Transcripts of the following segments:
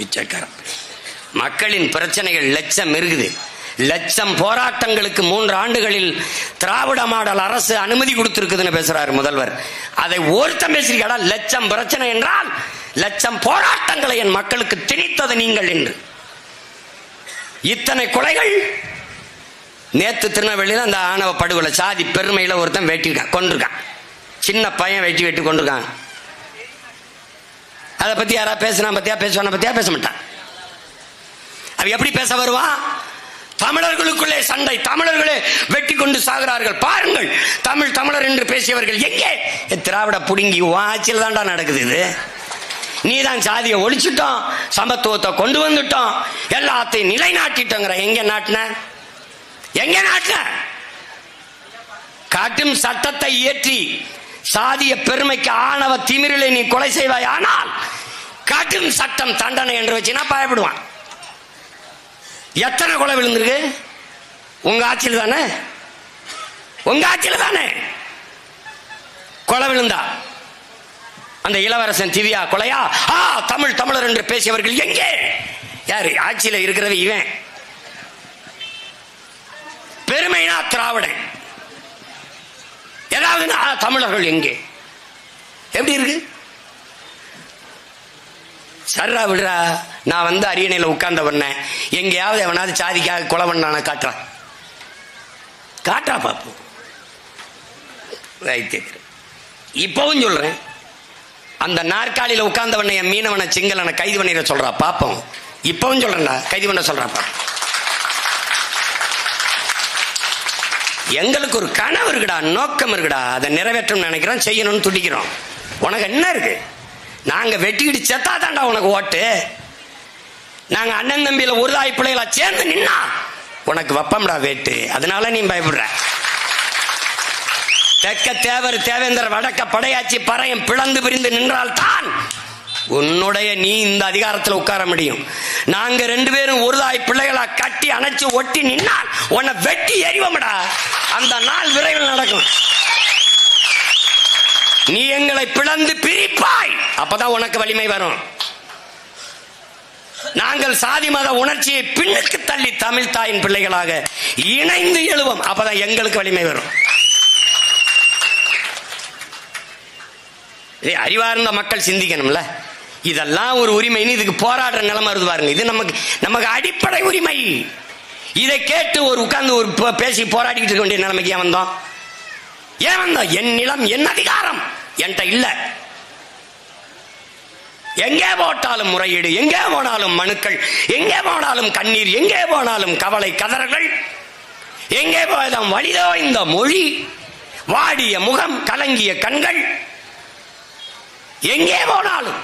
பிச்சைக்காரன். மக்களின் பிரச்சனைகள் லட்சம் இருக்குது. லட்சம் போராட்டங்களுக்கு மூன்று ஆண்டுகளில் திராவிட மாடல் அரசு அனுமதி கொடுத்திருக்குதுன்னு பேசுறாரு முதல்வர். அதை ஒருத்தம் பேசுறீங்களா லட்சம் பிரச்சனை என்றால் லட்சம் போராட்டங்களை என் மக்களுக்கு திணித்தது நீங்கள் என்று. இத்தனை கொலைகள் நேத்து திருநெல்வேலியில் அந்த ஆணவ படுகொலை சாதி பெருமையில் ஒருத்தன் வெட்டிருக்கான் கொண்டிருக்கான் சின்ன பையன் வெட்டி வெட்டி கொண்டிருக்கான் அதை பத்தி யாரா பேசுனா பத்தியா பேசுவான பத்தியா பேச மாட்டான் அவ எப்படி பேச வருவான் தமிழர்களுக்குள்ளே சண்டை தமிழர்களே வெட்டி கொண்டு சாகிறார்கள். பாருங்கள் தமிழ் தமிழர் என்று பேசியவர்கள் எங்கே? திராவிட புடுங்கி வாச்சில் தான்டா நடக்குது இது. நீ தான் சாதியை ஒழிச்சிட்டோம் சமத்துவத்தை கொண்டு வந்துட்டோம் எல்லாத்தையும் நிலைநாட்டிட்டோங்கிற எங்க நாட்டின? எங்க நாட்டின? காட்டும் சட்டத்தை இயற்றி சாதிய பெருமைக்கு ஆணவ திமிரிலே நீ கொலை செய்வாய் ஆனால் காட்டும் சட்டம் தண்டனை என்று வச்சுன்னா பயப்படுவான்? எத்தனை கொலை விழுந்திருக்கு? உங்க ஆட்சியில் தானே? உங்க ஆட்சியில் தானே? கொலை விழுந்தா? அந்த இளவரசன் திவ்யா கொலையா? ஆ தமிழ் தமிழர் என்று பேசியவர்கள் எங்கே? யாரு? ஆட்சியில் இருக்கிறது இவன். பெருமைனா திராவிடன். ஏதாவது தமிழர்கள் எங்கே? எப்படி இருக்கு? சர்ரா விடுறா. நான் வந்து அரியணையில் உட்கார்ந்த பண்ணேன் எங்கேயாவது எவனாவது சாதிக்காக கொலை பண்ணான காட்டுறான் காட்டா பாப்போம் ரைட்டு இப்பவும் சொல்றேன். அந்த நாற்காலியில் உட்கார்ந்தவனை என் மீனவனை சிங்களனை கைது பண்ணிட சொல்றா பாப்போம். இப்பவும் சொல்றேன்டா. கைது பண்ண சொல்றா பாப்போம். எங்களுக்கு ஒரு கனவு இருக்குடா நோக்கம் இருக்குடா. அதை நிறைவேற்றணும்னு நினைக்கிறோம் செய்யணும்னு துடிக்கிறோம். உனக்கு என்ன இருக்கு? நாங்கள் வெட்டிக்கிட்டு செத்தா தாண்டா உனக்கு ஓட்டு. நாங்கள் அண்ணன் தம்பியில் ஒரு தாய் பிள்ளைகளா சேர்ந்து நின்னா உனக்கு வப்பம்டா வேட்டு. அதனால நீ பயப்படுற. தெக்க தேவர் தேவேந்தர் வடக்க படையாச்சி பறையும் பிளந்து பிரிந்து நின்றால் தான் உன்னுடைய நீ இந்த அதிகாரத்தில் உட்கார முடியும். நாங்க ரெண்டு பேரும் ஒரு தாய் பிள்ளைகளா கட்டி அணைச்சு ஒட்டி நின்னால் உன்னை வெட்டி எறிவோம்டா. அந்த நாள் விரைவில் நடக்கும். நீ எங்களை பிளந்து பிரிப்பாய். அப்பதான் உனக்கு வலிமை வரும். நாங்கள் சாதி மத உணர்ச்சியை பின்னுக்கு தள்ளி தமிழ் தாயின் பிள்ளைகளாக இணைந்து எழுவோம். அப்பதான் எங்களுக்கு வலிமை வரும். அறிவார்ந்த மக்கள் சிந்திக்கணும்ல? இதெல்லாம் ஒரு உரிமைன்னு இதுக்கு போராடுற நிலைமை வருது பாருங்க. இது நமக்கு நமக்கு அடிப்படை உரிமை. இதை கேட்டு ஒரு உட்கார்ந்து ஒரு பேசி போராடிக்கிட்டு இருக்க வேண்டிய நிலைமைக்கு ஏன் வந்தோம்? ஏன் வந்தோம்? என் நிலம் என் அதிகாரம். என்கிட்ட இல்ல. எங்கே போட்டாலும் முறையீடு எங்கே போனாலும் மனுக்கள் எங்கே போனாலும் கண்ணீர் எங்கே போனாலும் கவலை கதறல்கள். எங்கே போயதாம் வழிதோ இந்த மொழி வாடிய முகம் கலங்கிய கண்கள். எங்கே போனாலும்.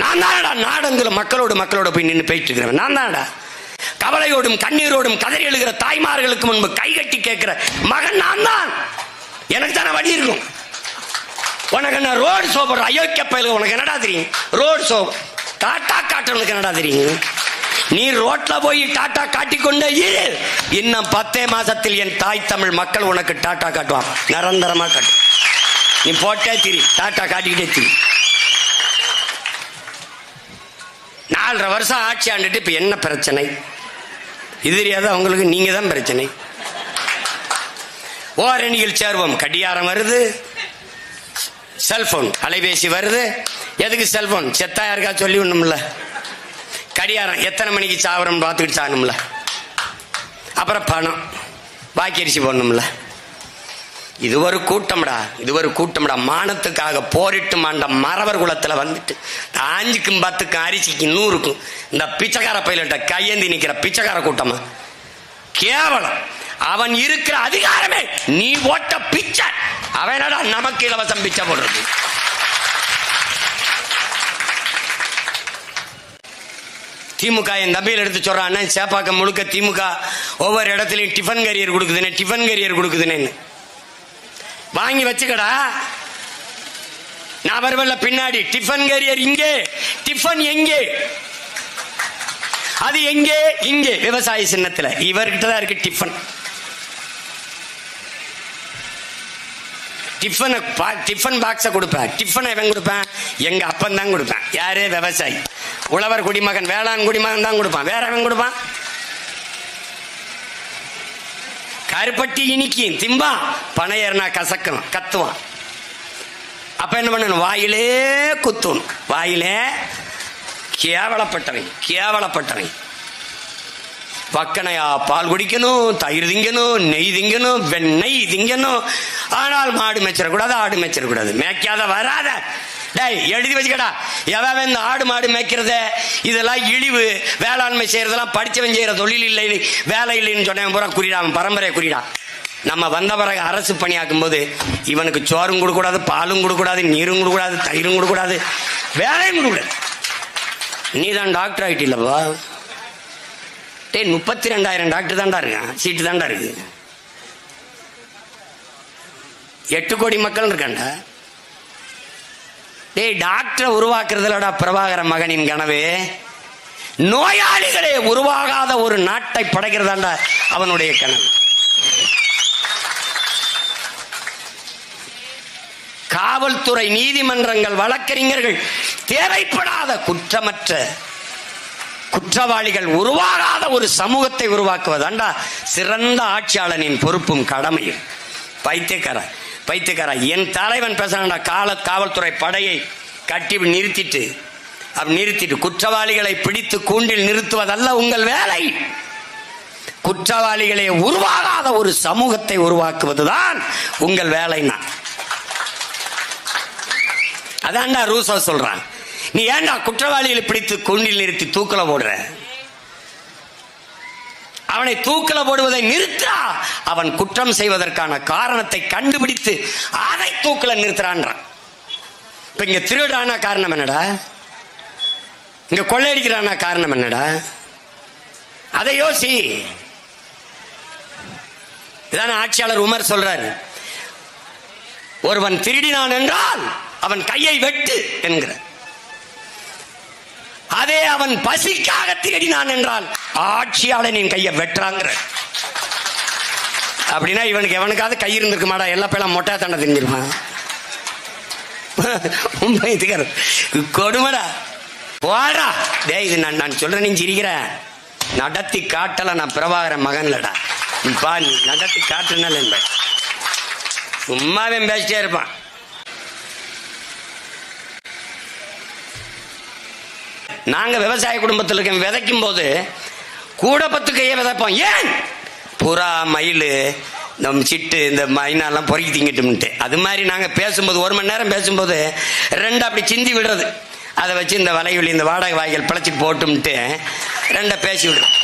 நான் தானடா நாடங்கிற மக்களோடு மக்களோட போய் நின்று போயிட்டு நான் தானடா கவலையோடும் கண்ணீரோடும் கதறி எழுகிற தாய்மார்களுக்கு முன்பு கைகட்டி கேட்கிற மகன் நான் தான். எனக்கு தானே வழி இருக்கும். உனக்கு என்ன ரோடு சோபர் அயோக்கிய பயிலுக்கு உனக்கு என்னடா தெரியும்? ரோடு ஷோ டாட்டா காட்டுறவனுக்கு என்னடா தெரியும்? நீ ரோட்ல போய் டாட்டா காட்டிக்கொண்டே இரு. இன்னும் பத்தே மாசத்தில் என் தாய் தமிழ் மக்கள் உனக்கு டாட்டா காட்டுவான் நிரந்தரமா காட்டு. நீ போட்டே திரி. டாட்டா காட்டிக்கிட்டே திரி. நாலரை வருஷம் ஆட்சி ஆண்டுட்டு இப்ப என்ன பிரச்சனை? இது தெரியாத உங்களுக்கு நீங்க தான் பிரச்சனை. ஓரணியில் சேர்வோம். கடியாரம் வருது. செல்போன். அலைபேசி வருது. எதுக்கு செல்போன்? செத்தா யாருக்கா சொல்லி ஒண்ணும்ல கடியாரம் எத்தனை மணிக்கு சாவரம் பார்த்துக்கிட்டு சாகணும்ல. அப்புறம் பணம். பாக்கியரிசி போடணும்ல. இது ஒரு கூட்டம்டா. இது ஒரு கூட்டம்டா. மானத்துக்காக போரிட்டு மாண்ட மறவர் குலத்தில் வந்துட்டு அஞ்சுக்கும் பத்துக்கும் அரிசிக்கும் நூறுக்கும் இந்த பிச்சைக்கார பயிலிட்ட கையேந்தி நிற்கிற பிச்சைக்கார கூட்டமா? கேவலம். அவன் இருக்கிற அதிகாரமே நீ ஓட்ட பிச்சை. அவனடா நமக்கு இலவசம் பிச்சை போடுறது திமுக என் தம்பியில் எடுத்து சொல்றான் சேப்பாக்கம் முழுக்க திமுக ஒவ்வொரு இடத்துலையும் டிஃபன் கரியர் கொடுக்குதுன்னு டிஃபன் கரியர் கொடுக்குதுன்னு வாங்கி வச்சுக்கடா நான் வருவல்ல பின்னாடி டிஃபன் கரியர் இங்கே டிஃபன் எங்கே அது எங்கே இங்கே விவசாய சின்னத்தில் இவர்கிட்ட தான் இருக்கு டிஃபன் டிஃபனை பா டிஃபன் பாக்ஸை கொடுப்பேன். டிஃபனை எவன் கொடுப்பேன்? எங்கள் அப்பன் தான் கொடுப்பேன். யாரு? விவசாயி. உழவர் குடிமகன் வேளாண் குடிமகன் தான் கொடுப்பான். வேற அவன் கொடுப்பான்? கருப்பட்டி இனிக்கும் திம்பான் பனையர்னா கசக்கணும் கத்துவான். அப்போ என்ன பண்ணணும்? வாயிலே குத்தணும். வாயிலே கேவலப்பட்டவை கேவலப்பட்டவை. பக்கனையா பால் குடிக்கணும் தயிர் திங்கணும் நெய் திங்கணும் வெண்ணெய் திங்கணும். ஆனால் மாடு மேய்ச்சிடக்கூடாது ஆடு மேய்ச்சிடக்கூடாது. மேய்க்காத வராத. டேய் எழுதி வச்சுக்கடா. எவன் இந்த ஆடு மாடு மேய்க்கிறத? இதெல்லாம் இழிவு. வேளாண்மை செய்யறதெல்லாம் படிச்சவன் செய்கிற தொழில் இல்லை வேலை இல்லைன்னு சொன்னவன் பூரா குறிடா அவன் பரம்பரை குறிடா நம்ம வந்த பிறகு அரசு பணியாக்கும் போது இவனுக்கு சோறும் கொடுக்கூடாது பாலும் கொடுக்கூடாது நீரும் கொடுக்கூடாது தயிரும் கொடுக்கூடாது வேலையும் கொடுக்கூடாது நீ தான் டாக்டர் ஆகிட்டில்லப்பா டே முப்பத்தி ரெண்டாயிரம் டாக்டர் தாண்டா இருக்கான். சீட்டு தாண்டா இருக்கு. எட்டு கோடி மக்கள் இருக்காண்டா டேய் டாக்டரை உருவாக்குறதுலடா பிரபாகர மகனின் கனவு. நோயாளிகளே உருவாகாத ஒரு நாட்டை படைக்கிறதாண்டா அவனுடைய கனவு. காவல்துறை நீதிமன்றங்கள் வழக்கறிஞர்கள் தேவைப்படாத குற்றமற்ற குற்றவாளிகள் உருவாகாத ஒரு சமூகத்தை உருவாக்குவதாண்டா சிறந்த ஆட்சியாளனின் பொறுப்பும் கடமையும். பைத்தியக்கார பைத்தியக்கார என் தலைவன் பேசுறான்டா கால காவல்துறை படையை கட்டி நிறுத்திட்டு அப்படி நிறுத்திட்டு குற்றவாளிகளை பிடித்து கூண்டில் நிறுத்துவதல்ல உங்கள் வேலை. குற்றவாளிகளே உருவாகாத ஒரு சமூகத்தை உருவாக்குவதுதான் உங்கள் வேலைன்னா. அதான்டா ரூசா சொல்றான். நீ ஏன்டா குற்றவாளிகளை பிடித்து கூண்டில் நிறுத்தி தூக்கல போடுற? அவனை தூக்கல போடுவதை நிறுத்தா அவன் குற்றம் செய்வதற்கான காரணத்தை கண்டுபிடித்து அதை தூக்கல நிறுத்துறான்றான். இப்ப இங்க திருடுறானா காரணம் என்னடா? இங்க கொள்ளையடிக்கிறானா காரணம் என்னடா? அதை யோசி. இதான ஆட்சியாளர் உமர் சொல்றாரு. ஒருவன் திருடினான் என்றால் அவன் கையை வெட்டு என்கிறார். அதே அவன் பசிக்காக தேடினான் என்றால் ஆட்சியாளனின் கையை வெட்டுறாங்கிற. அப்படின்னா இவனுக்கு எவனுக்காவது கை இருந்திருக்க மாடா எல்லா பேலாம் மொட்டை தண்டை திங்கிருப்பான் உண்மைத்துக்கார் கொடுமடா. போடா டேய் இது நான் நான் சொல்றேன் நீ சிரிக்கிற. நடத்தி காட்டல நான் பிரபாகர மகன்லடா. பா நீ நடத்தி காட்டுனால என்ப. சும்மாவே பேசிட்டே இருப்பான். நாங்கள் விவசாய குடும்பத்தில் இருக்க விதைக்கும் போது கூட பத்து கையை விதைப்போம். ஏன்? புறா மயில் நம் சிட்டு இந்த மைனாலாம் பொறுக்கி திங்கிட்டோம்ட்டு அது மாதிரி நாங்கள் பேசும்போது ஒரு மணி நேரம் பேசும்போது ரெண்டு அப்படி சிந்தி விடுறது. அதை வச்சு இந்த வலையுள்ளி இந்த வாடகை வாய்கள் பிழைச்சி போட்டும்ட்டு ரெண்டை பேசி விடுறோம்.